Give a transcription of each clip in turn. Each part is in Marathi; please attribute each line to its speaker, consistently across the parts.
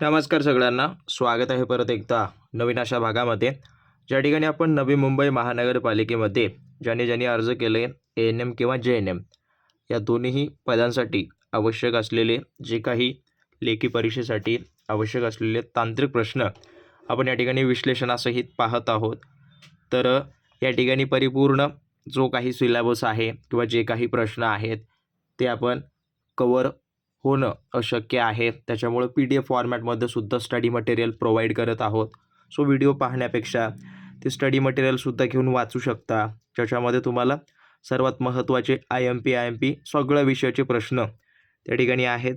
Speaker 1: नमस्कार सगळ्यांना. स्वागत आहे परत एकदा नवीन अशा भागामध्ये. ज्या ठिकाणी आपण नवी मुंबई महानगरपालिकेमध्ये ज्याने ज्यांनी अर्ज केले ए एन एम किंवा जे एन एम या दोन्हीही पदांसाठी आवश्यक असलेले जे काही लेखी परीक्षेसाठी आवश्यक असलेले तांत्रिक प्रश्न आपण या ठिकाणी विश्लेषणासहित पाहत आहोत. तर या ठिकाणी परिपूर्ण जो काही सिलेबस आहे किंवा जे काही प्रश्न आहेत ते आपण कवर होणं अशक्य आहे त्याच्यामुळं पी डी एफ फॉर्मॅटमध्ये सुद्धा स्टडी मटेरियल प्रोव्हाइड करत आहोत. सो व्हिडिओ पाहण्यापेक्षा ते स्टडी मटेरियलसुद्धा घेऊन वाचू शकता. ज्याच्यामध्ये तुम्हाला सर्वात महत्त्वाचे I M P I M P सगळ्या विषयाचे प्रश्न त्या ठिकाणी आहेत.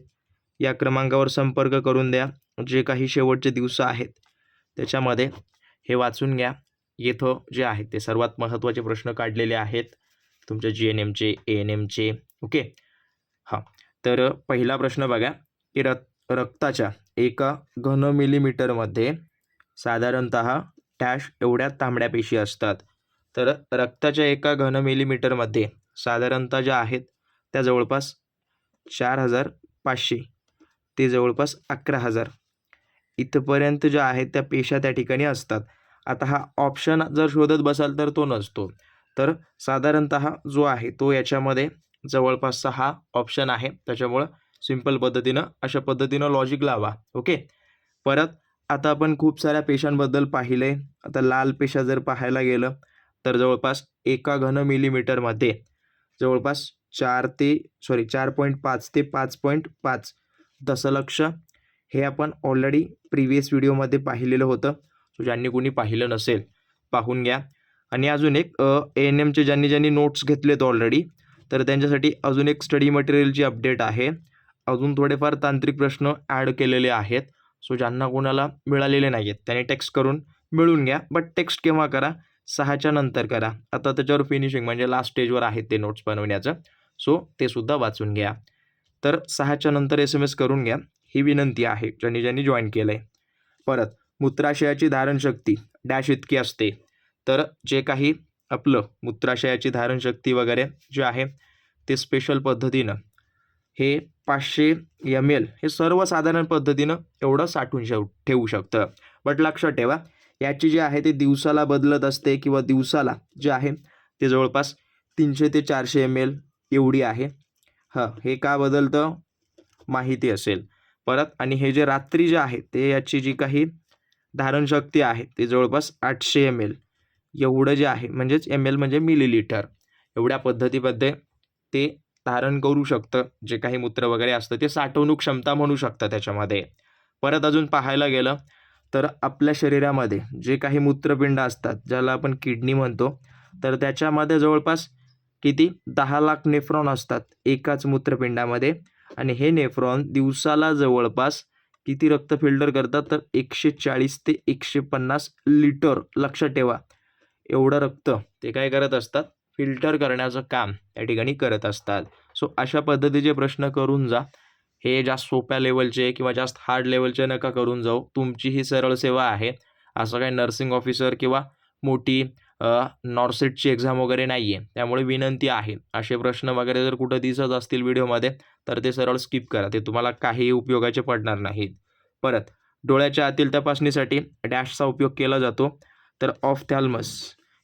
Speaker 1: या क्रमांकावर संपर्क करून द्या. जे काही शेवटचे दिवस आहेत त्याच्यामध्ये हे वाचून घ्या. येथं जे आहे ते सर्वात महत्त्वाचे प्रश्न काढलेले आहेत. तुमच्या जी एन एमचे ए एन एमचे ओके हां. तर पहिला प्रश्न बघा की रक रक्ताच्या एका घन मिलीमीटरमध्ये साधारणत डॅश एवढ्या तांबड्या पेशी असतात. तर रक्ताच्या एका घन मिलीमीटरमध्ये साधारणतः ज्या आहेत त्या जवळपास चार हजार पाचशे. ते जवळपास अकरा हजार. इथपर्यंत ज्या आहेत त्या पेशा त्या ठिकाणी असतात. आता हा ऑप्शन जर शोधत बसाल तर तो नसतो. तर साधारणत जो आहे तो याच्यामध्ये जवळपास सहा ऑप्शन आहे. त्याच्यामुळं सिंपल पद्धतीनं अशा पद्धतीनं लॉजिक लावा. ओके परत आता आपण खूप साऱ्या पेशांबद्दल पाहिले. आता लाल पेशा जर पाहायला गेलं तर जवळपास एका घन मिलीमीटरमध्ये जवळपास चार ते सॉरी चार पॉईंट पाच ते पाच पॉईंट पाच दशलक्ष हे आपण ऑलरेडी प्रिव्हियस व्हिडिओमध्ये पाहिलेलं होतं. सो ज्यांनी कोणी पाहिलं नसेल पाहून घ्या. आणि अजून एक ए एन एमचे ज्यांनी ज्यांनी नोट्स घेतलेत ऑलरेडी तर त्यांच्यासाठी अजून एक स्टडी मटेरियलची अपडेट आहे. अजून थोडेफार तांत्रिक प्रश्न ॲड केलेले आहेत. सो ज्यांना कोणाला मिळालेले नाही आहेत त्यांनी टेक्स्ट करून मिळून घ्या. बट टेक्स्ट केव्हा करा? सहाच्या नंतर करा. आता त्याच्यावर फिनिशिंग म्हणजे लास्ट स्टेजवर आहेत ते नोट्स बनवण्याचं. सो ते सुद्धा वाचून घ्या. तर सहाच्या नंतर एस एम एस करून घ्या. ही विनंती आहे ज्यांनी ज्यांनी जॉईन केलं आहे परत मूत्राशयाची धारणशक्ती डॅश इतकी असते. तर जे काही आपलं मूत्राशयाची धारणशक्ती वगैरे जे आहे ते स्पेशल पद्धतीनं हे पाचशे एम एल हे सर्वसाधारण पद्धतीनं एवढं साठवून शेव ठेवू शकतं. बट लक्षात ठेवा याची जी आहे ते दिवसाला बदलत असते किंवा दिवसाला जे आहे ते जवळपास तीनशे ते चारशे एम एल एवढी आहे. हां हे का बदलतं? माहिती असेल. परत आणि हे जे रात्री जे आहे ते याची जी काही धारणशक्ती आहे ते जवळपास आठशे एम एल एवढं जे आहे म्हणजेच एम एल म्हणजे मिलीलिटर एवढ्या पद्धतीमध्ये ते धारण करू शकतं. जे काही मूत्र वगैरे असतं ते साठवणूक क्षमता म्हणू शकतं त्याच्यामध्ये. परत अजून पाहायला गेलं तर आपल्या शरीरामध्ये जे काही मूत्रपिंड असतात ज्याला आपण किडनी म्हणतो तर त्याच्यामध्ये जवळपास किती? दहा लाख नेफ्रॉन असतात एकाच मूत्रपिंडामध्ये. आणि हे नेफ्रॉन दिवसाला जवळपास किती रक्त फिल्टर करतात? तर एकशे चाळीस ते एकशे पन्नास लिटर लक्षात ठेवा. एवढं रक्त ते काय करत असतात? फिल्टर करण्याचं काम या ठिकाणी करत असतात. सो अशा पद्धतीचे प्रश्न करून जा. हे जास्त सोप्या लेवलचे किंवा जास्त हार्ड लेवलचे नका करून जाऊ. तुमची ही सरळ सेवा आहे. असं काही नर्सिंग ऑफिसर किंवा मोठी नॉर्सेटची एक्झाम वगैरे नाही आहे त्यामुळे विनंती आहे. असे प्रश्न वगैरे जर कुठं दिसत असतील व्हिडिओमध्ये तर ते सरळ स्किप करा. ते तुम्हाला काहीही उपयोगाचे पडणार नाहीत. परत डोळ्याच्या आतील तपासणीसाठी डॅशचा उपयोग केला जातो. तर ऑफ थॅल्मस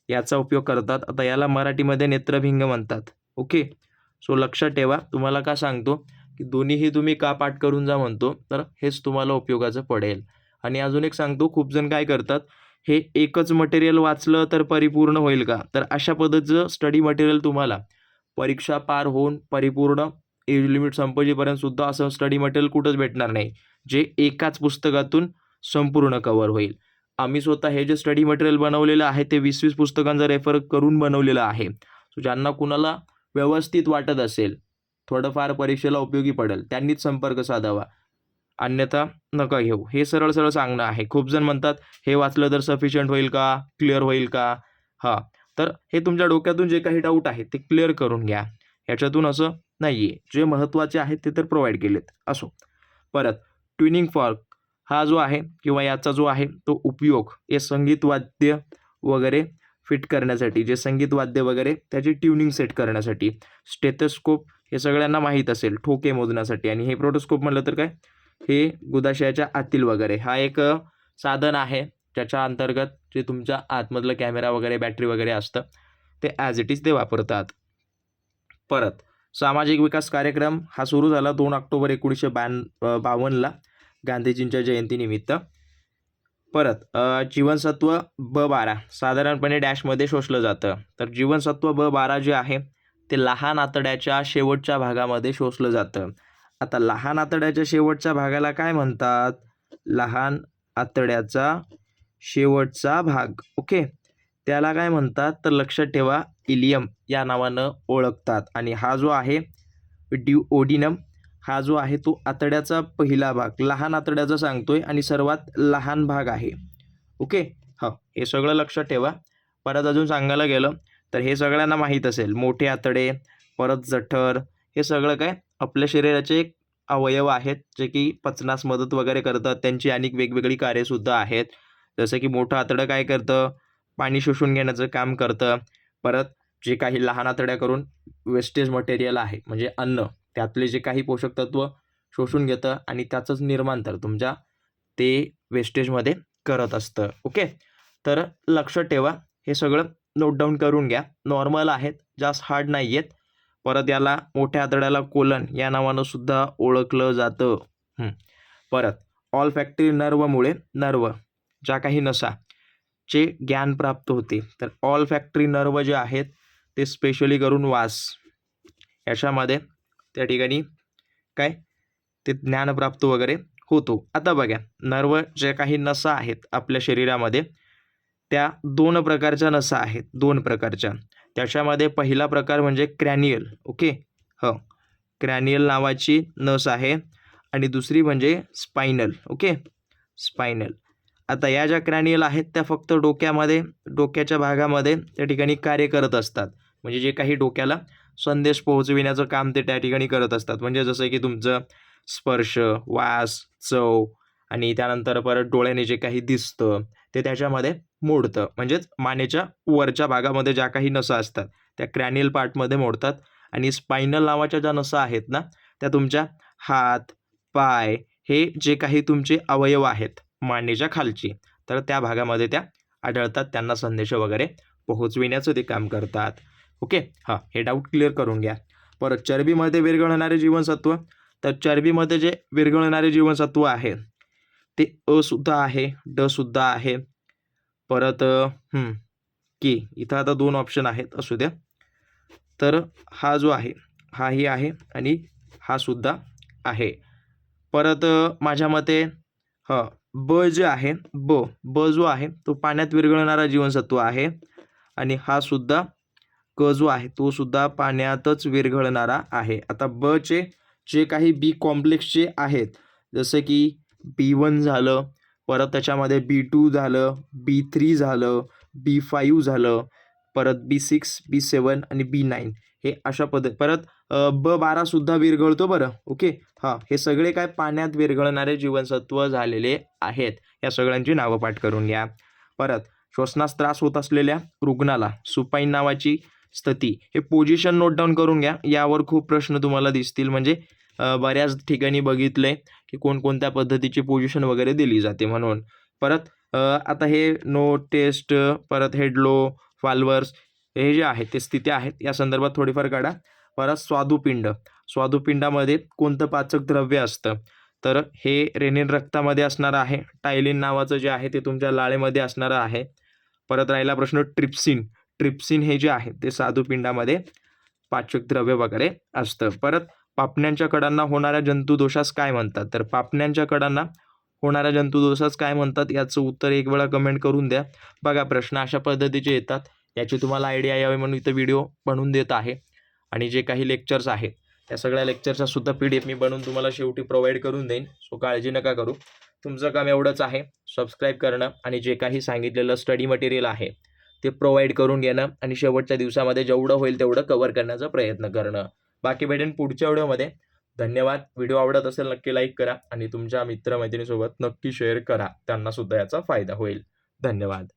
Speaker 1: याचा उपयोग करतात. आता याला मराठीमध्ये नेत्रभिंग म्हणतात. ओके? सो लक्षात ठेवा. तुम्हाला का सांगतो? की दोन्हीही तुम्ही का पाठ करून जा म्हणतो तर हेच तुम्हाला उपयोगाचं पडेल. आणि अजून एक सांगतो खूप जण काय करतात? हे एकच मटेरियल वाचलं तर परिपूर्ण होईल का? तर अशा पद्धतीचं स्टडी मटेरियल तुम्हाला परीक्षा पार होऊन परिपूर्ण एज लिमिट संपजेपर्यंत सुद्धा असं स्टडी मटेरियल कुठंच भेटणार नाही. जे एकाच पुस्तकातून संपूर्ण कवर होईल. आम्ही स्वतः हे जे स्टडी मटेरियल बनवलेलं आहे ते वीस वीस पुस्तकांचा रेफर करून बनवलेलं आहे. सो ज्यांना कुणाला व्यवस्थित वाटत असेल थोडंफार परीक्षेला उपयोगी पडेल त्यांनीच संपर्क साधावा. अन्यथा नका घेऊ. हे सरळ सरळ सांगणं आहे. खूप जण म्हणतात हे वाचलं तर सफिशियंट होईल का? क्लिअर होईल का? हां. तर हे तुमच्या डोक्यातून जे काही डाऊट आहे ते क्लिअर करून घ्या. ह्याच्यातून असं नाही आहे जे महत्त्वाचे आहेत ते तर प्रोव्हाइड केलेत. असो. परत ट्विनिंग फॉर्क हा जो आहे किंवा याचा जो आहे तो उपयोग हे संगीत वाद्य वगैरे फिट करण्यासाठी जे संगीत वाद्य वगैरे त्याची ट्युनिंग सेट करण्यासाठी स्टेथोस्कोप हे सगळ्यांना माहीत असेल ठोके मोजण्यासाठी. आणि हे प्रोटोस्कोप म्हटलं तर काय? हे गुदाशयाच्या आतील वगैरे. हा एक साधन आहे ज्याच्या अंतर्गत जे तुमच्या आतमधलं कॅमेरा वगैरे बॅटरी वगैरे असतं ते ॲज इट इज ते वापरतात. परत सामाजिक विकास कार्यक्रम हा सुरू झाला दोन ऑक्टोबर एकोणीसशे बान बावन्नला. गांधीजींच्या जयंतीनिमित्त. परत जीवनसत्व ब बारा साधारणपणे डॅशमध्ये शोषलं जातं. तर जीवनसत्व ब बारा जे आहे ते लहान आतड्याच्या शेवटच्या भागामध्ये शोषलं जातं. आता लहान आतड्याच्या शेवटच्या भागाला काय म्हणतात? लहान आतड्याचा शेवटचा भाग. ओके? त्याला काय म्हणतात? तर लक्षात ठेवा इलियम या नावानं ओळखतात. आणि हा जो आहे ड्यू ओडिनम हा जो आहे तो आतड्याचा पहिला भाग. लहान आतड्याचा सांगतोय आणि सर्वात लहान भाग आहे. ओके? हो हे सगळं लक्षात ठेवा. परत अजून सांगायला गेलं तर हे सगळ्यांना माहीत असेल. मोठे आतडे परत जठर हे सगळं काय? आपल्या शरीराचे एक अवयव आहेत जे की पचनास मदत वगैरे करतात. त्यांची अनेक वेगवेगळी कार्यसुद्धा आहेत. जसं की मोठं आतडं काय करतं? पाणी शोषून घेण्याचं काम करतं. परत जे काही लहान आतड्या करून वेस्टेज मटेरियल आहे म्हणजे अन्न. त्यातले जे काही पोषक तत्व शोषून घेतं आणि त्याचंच निर्मांतर तुमच्या ते वेस्टेजमध्ये करत असतं. ओके तर लक्ष ठेवा. हे सगळं नोट डाऊन करून घ्या. नॉर्मल आहेत जास्त हार्ड नाही आहेत परत याला मोठ्या आतड्याला कोलन या नावानं सुद्धा ओळखलं जातं. परत ऑल फॅक्टरी नर्वमुळे नर्व ज्या काही नसा चे ज्ञान प्राप्त होते. तर ऑल फॅक्टरी नर्व जे आहेत ते स्पेशली करून वास. याच्यामध्ये त्या ठिकाणी काय? ते ज्ञानप्राप्त वगैरे होतो. आता बघा नर्व ज्या काही नसा आहेत आपल्या शरीरामध्ये त्या दोन प्रकारच्या नसा आहेत. दोन प्रकारच्या. त्याच्यामध्ये पहिला प्रकार म्हणजे क्रॅनियल ओके? ह. क्रॅनियल नावाची नस आहे आणि दुसरी म्हणजे स्पायनल ओके? स्पायनल. आता या ज्या क्रॅनियल आहेत त्या फक्त डोक्यामध्ये डोक्याच्या भागामध्ये त्या ठिकाणी कार्य करत असतात. म्हणजे जे काही डोक्याला संदेश पोहोचविण्याचं काम ते त्या ठिकाणी करत असतात. म्हणजे जसं की तुमचं स्पर्श वास चव आणि त्यानंतर परत डोळ्याने जे काही दिसतं ते त्याच्यामध्ये मोडतं. म्हणजेच मानेच्या वरच्या भागामध्ये ज्या काही नसा असतात त्या क्रॅनियल पार्टमध्ये मोडतात आणि स्पायनल नावाच्या ज्या नसा आहेत ना त्या तुमच्या हात पाय हे जे काही तुमचे अवयव आहेत मानेच्या खालची तर त्या भागामध्ये त्या आढळतात त्यांना संदेश वगैरे पोहोचविण्याचं ते काम करतात. ओके? हां हे डाऊट क्लिअर करून घ्या. परत चरबीमध्ये विरघळणारे जीवनसत्व. तर चरबीमध्ये जे विरघळणारे जीवनसत्व आहे ते अ सुद्धा आहे ड सुद्धा आहे. परत की इथं आता दोन ऑप्शन आहेत असू द्या. तर हा जो आहे हाही आहे आणि हा सुद्धा आहे. परत माझ्या मते ह ब जे आहे ब ब जो आहे तो पाण्यात विरघळणारा जीवनसत्व आहे. आणि हा सुद्धा क जो आहे तो सुद्धा पाण्यातच विरघळणारा आहे. आता ब चे जे काही बी कॉम्प्लेक्सचे आहेत जसं की बी वन झालं परत त्याच्यामध्ये बी टू झालं बी थ्री झालं बी फाईव्ह झालं परत बी सिक्स बी सेवन आणि बी नाईन हे अशा पद्धत परत ब बारासुद्धा विरघळतो बरं ओके? हां हे सगळे काय पाण्यात विरघळणारे जीवनसत्व झालेले आहेत. या सगळ्यांची नावं पाठ करून घ्या. परत श्वसनास त्रास होत असलेल्या रुग्णाला सुपाईन नावाची स्थिती. हे पोझिशन नोट डाऊन करून घ्या. यावर खूप प्रश्न तुम्हाला दिसतील. म्हणजे बऱ्याच ठिकाणी बघितले की कोणकोणत्या पद्धतीची पोझिशन वगैरे दिली जाते म्हणून. परत आता हे नो टेस्ट परत हेडलो फाल्वर्स हे जे आहेत ते स्थिती आहेत या संदर्भात थोडीफार काढा. परत स्वादुपिंड. स्वादुपिंडामध्ये कोणतं पाचक द्रव्य असतं? तर हे रेनिन रक्तामध्ये असणारं आहे. टायलिन नावाचं जे आहे ते तुमच्या लाळेमध्ये असणारं आहे. परत राहिला प्रश्न ट्रिप्सिन. ट्रिप्सिन हे जे आहे ते साधुपिंडामध्ये पाचक द्रव्य वगैरे असतं. परत पापण्यांच्या कडांना होणाऱ्या जंतुदोषास काय म्हणतात? तर पापण्यांच्या कडांना होणाऱ्या जंतुदोषास काय म्हणतात? याचं उत्तर एक वेळा कमेंट करून द्या. बघा प्रश्न अशा पद्धतीचे येतात. याची तुम्हाला आयडिया यावी म्हणून इथं व्हिडिओ बनवून देत आहे. आणि जे काही लेक्चर्स आहेत त्या सगळ्या लेक्चरचा सुद्धा पी डी एफ मी बनवून तुम्हाला शेवटी प्रोव्हाइड करून देईन. सो काळजी नका करू. तुमचं काम एवढंच आहे. सबस्क्राईब करणं आणि जे काही सांगितलेलं स्टडी मटेरियल आहे ते प्रोव्हाइड करून घेणं आणि शेवटच्या दिवसामध्ये जेवढं होईल तेवढं कव्हर करण्याचा प्रयत्न करणं. बाकी भेटेन पुढच्या व्हिडिओमध्ये. धन्यवाद. व्हिडिओ आवडत असेल नक्की लाईक करा आणि तुमच्या मित्रमैत्रिणीसोबत नक्की शेअर करा. त्यांना सुद्धा याचा फायदा होईल. धन्यवाद.